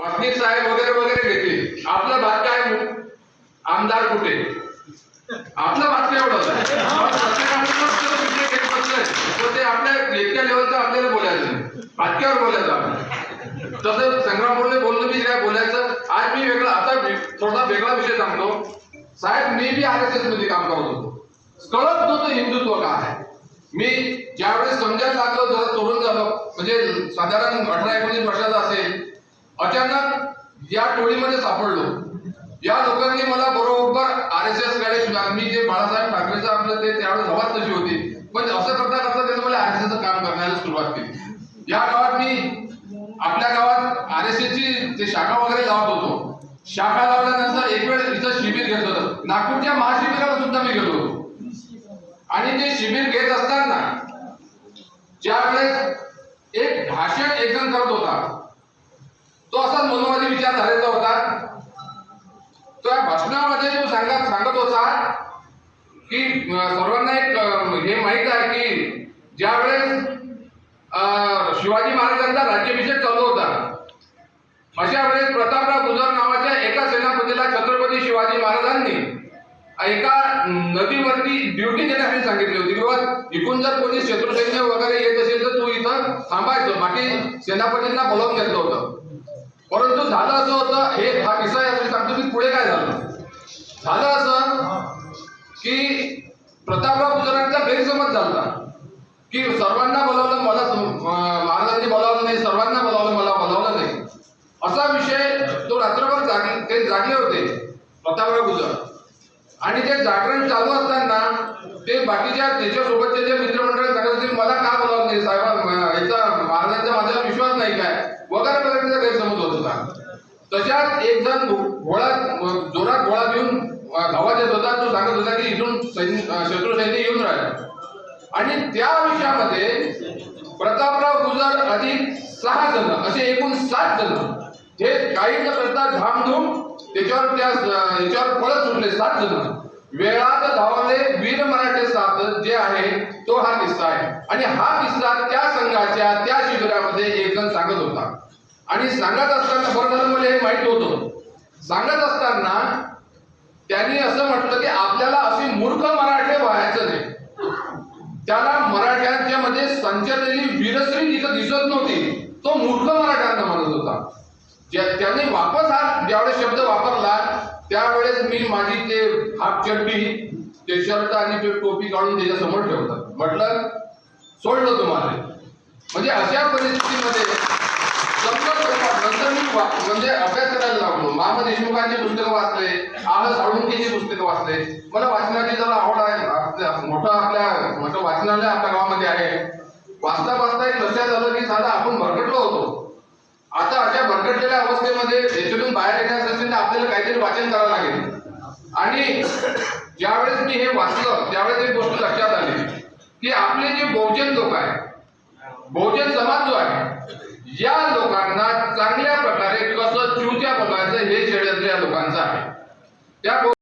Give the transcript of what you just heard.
वाटणी साहेब वगैरे वगैरे घेतील. आपलं भात काय मग? आमदार कुठे? आपलं भात एवढंच ते आपल्या इतक्या लेवलचं आपल्याला बोलायचं. नाही बोलायचं आपण. तसं संग्रामपूरने बोललो मी काय बोलायचं? आज मी वेगळा आता थोडा वेगळा विषय सांगतो. साहेब मी बी आर एस एसमध्ये काम करत होतो. कळत नव्हतं हिंदुत्व काय आहे. मी ज्यावेळेस समजायला लागलो जरा तरुण झालो. म्हणजे साधारण अठरा एकोणीस वर्षाचा असेल. अचानक या टोळीमध्ये सापडलो. या लोकांनी मला बरोबर आर एस एस गणेश मी जे बाळासाहेब ठाकरेचं आपलं ते त्यावेळेस हवाच तशी होती. पण असं करता करता त्यांनी मला आर एस काम करण्याला सुरुवात केली. या गावात मी आपल्या गावात आर एस ची ते शाखा वगैरे लावत होतो शाखा लावल्यानंतर एक वेळ तिथं शिबिर घेत होतं. नागपूरच्या महाशिबिराला सुद्धा मी गेलो होतो. आणि ते शिबिर घेत असताना ज्यावेळेस एक भाषण एक करत होता तो असाच मनोवादी झालेला होता. त्या भाषणामध्ये तो सांगत सांगत होता की सर्वांना एक हे माहीत आहे की ज्यावेळेस शिवाजी महाराजांचा राज्याभिषेक चालू होता अशा वेळेस प्रतापराव गुजर नावाच्या एका सेनापतीला छत्रपती शिवाजी महाराजांनी एका नदीवरती ड्युटी देण्यासाठी सांगितली होती. किंवा इकडून जर कोणी शत्रुसैन्य वगैरे येत असेल तर तू इथं थांबायचं. बाकी सेनापतींना बोलावून घेतलं होतं. परंतु झालं असं होतं हे हा किस्सा यासाठी सांगतो की पुढे काय झालं. झालं असं की प्रतापराव गुजरांचा गैरसमज झाला. की सर्वांना बोलावलं मला महाराजांनी बोलावलं नाही सर्वांना बोलावलं मला बोलावलं नाही. असा विषय तो रात्रभर जागे ते जागले होते प्रतापराव गुजर. आणि ते जागरण चालू असताना ते बाकीच्या त्याच्यासोबतचे जे मित्रमंडळ सांगत होते मला का बोलावलं नाही साहेब म- याचा महाराजांचा माझ्यावर विश्वास नाही काय वगैरे वगैरे त्याचा गैरसमज होत त्याच्यात तशात एक जण गोळा जोरात गोळा घेऊन अं, धावत येत होता. तो सांगत होता की इथून शत्रू सैन्य येऊन राहिले. आणि त्या विषयामध्ये प्रतापराव गुजर अधिक सहा जण असे एकूण सात जण हे काही न करता धामधूम त्याच्यावर त्या याच्यावर पळत सुटले. सात जण. वेळात धावले वीर मराठे सात जे आहे तो हा किस्सा आहे. आणि हा किस्सा त्या संघाच्या त्या शिबिरामध्ये एक जण सांगत होता. आणि सांगत असताना बरं झालं मला हे माहीत होतं सांगत असताना त्यांनी असं म्हटलं की आपल्याला अशी मूर्ख मराठे व्हायचं नाही. त्याला मराठ्यांच्या मध्ये संचलेली वीरश्री तिथं दिसत नव्हती. तो मूर्ख मराठ्यांना म्हणत होता. ज्या- वापस हा ज्यावेळेस शब्द वापरला त्यावेळेस मी माझी ते हाफ चड्डी ते शर्ट आणि ते टोपी काढून त्याच्यासमोर ठेवतात म्हटलं सोडलं तुम्हाला. म्हणजे अशा परिस्थितीमध्ये समजत होतं. नंतर मी वा- म्हणजे अभ्यास करायला लागलो. मामा देशमुखांची पुस्तकं वाचले आह साळुंकेची पुस्तकं वाचले. मला वाचनाची जरा आवड आहे. मोठं आपल्या मोठं वाचनालय आपल्या गावामध्ये आहे. वाचता वाचता एक लक्षात झालं की साधा आपण भरकटलो होतो. आता अशा भरकटलेल्या अवस्थेमध्ये याच्यातून बाहेर येण्यासाठी असेल तर आपल्याला काहीतरी वाचन करावं लागेल. आणि ज्यावेळेस मी हे वाचलं त्यावेळेस एक गोष्ट लक्षात आली की आपले जे बहुजन लोक आहे बहुजन समाज जो आहे या